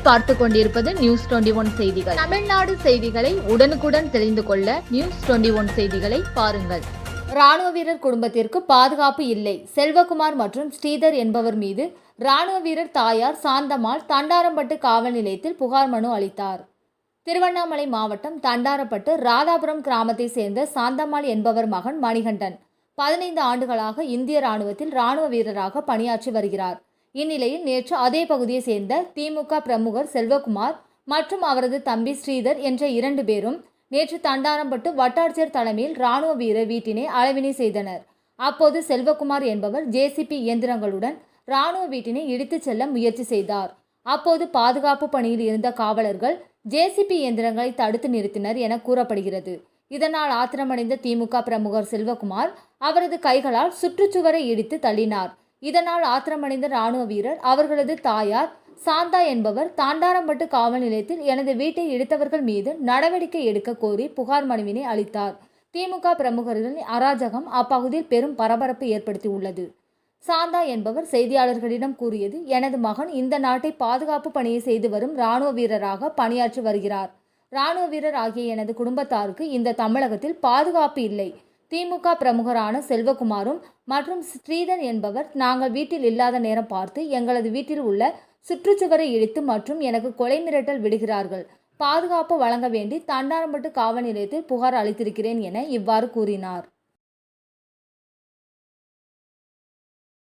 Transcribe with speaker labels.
Speaker 1: பார்த்து கொண்டிருப்பது news twenty one செய்திகள். தமிழ்நாடு செய்திகளை உடனுக்குடன் தெரிந்து கொள்ள நியூஸ் டுவெண்டி ஒன் செய்திகளை பாருங்கள். ராணுவ வீரர் குடும்பத்திற்கு பாதுகாப்பு இல்லை. செல்வகுமார் மற்றும் ஸ்ரீதர் என்பவர் மீது ராணுவ வீரர் தாயார் சாந்தம்மாள் தண்டாரம்பட்டு காவல் நிலையத்தில் புகார் மனு அளித்தார். திருவண்ணாமலை மாவட்டம் தண்டாரப்பட்டு ராதாபுரம் கிராமத்தை சேர்ந்த சாந்தம்மாள் என்பவர் மகன் மணிகண்டன். பதினைந்து ஆண்டுகளாக இந்திய ராணுவத்தில் ராணுவ வீரராக பணியாற்றி வருகிறார். இந்நிலையில் நேற்று அதே பகுதியை சேர்ந்த திமுக பிரமுகர் செல்வகுமார் மற்றும் அவரது தம்பி ஸ்ரீதர் என்ற இரண்டு பேரும் நேற்று தண்டாரம்பட்டு வட்டாட்சியர் தலைமையில் ராணுவ வீரர் வீட்டினை அளவினை செய்தனர். அப்போது செல்வகுமார் என்பவர் ஜேசிபி இயந்திரங்களுடன் ராணுவ வீட்டினை இடித்துச் செல்ல முயற்சி செய்தார். அப்போது பாதுகாப்பு பணியில் இருந்த காவலர்கள் ஜேசிபி இயந்திரங்களை தடுத்து நிறுத்தினர் என கூறப்படுகிறது. இதனால் ஆத்திரமடைந்த திமுக பிரமுகர் செல்வகுமார் அவரது கைகளால் சுற்றுச்சுவரை இடித்து தள்ளினார். இதனால் ஆத்திரமடைந்த ராணுவ வீரர் அவர்களது தாயார் சாந்தா என்பவர் தாண்டாரம்பட்டு காவல் நிலையத்தில் எனது வீட்டை இடித்தவர்கள் மீது நடவடிக்கை எடுக்க கோரி புகார் மனுவினை அளித்தார். திமுக பிரமுகர்களின் அராஜகம் அப்பகுதியில் பெரும் பரபரப்பு ஏற்படுத்தியுள்ளது. சாந்தா என்பவர் செய்தியாளர்களிடம் கூறியது எனது மகன் இந்த நாட்டை பாதுகாப்பு பணியை செய்து வரும் ராணுவ வீரராக பணியாற்றி வருகிறார். ராணுவ வீரர் ஆகிய எனது குடும்பத்தாருக்கு இந்த தமிழகத்தில் பாதுகாப்பு இல்லை. திமுக பிரமுகரான செல்வகுமாரும் மற்றும் ஸ்ரீதர் என்பவர் நாங்கள் வீட்டில் இல்லாத நேரம் பார்த்து எங்களது வீட்டில் உள்ள சுற்றுச்சுவரை இழித்து மற்றும் எனக்கு கொலை மிரட்டல் விடுகிறார்கள். பாதுகாப்பு வழங்க வேண்டி தண்டாரம்பட்டு காவல் நிலையத்தில் புகார் அளித்திருக்கிறேன் என இவ்வாறு கூறினார்.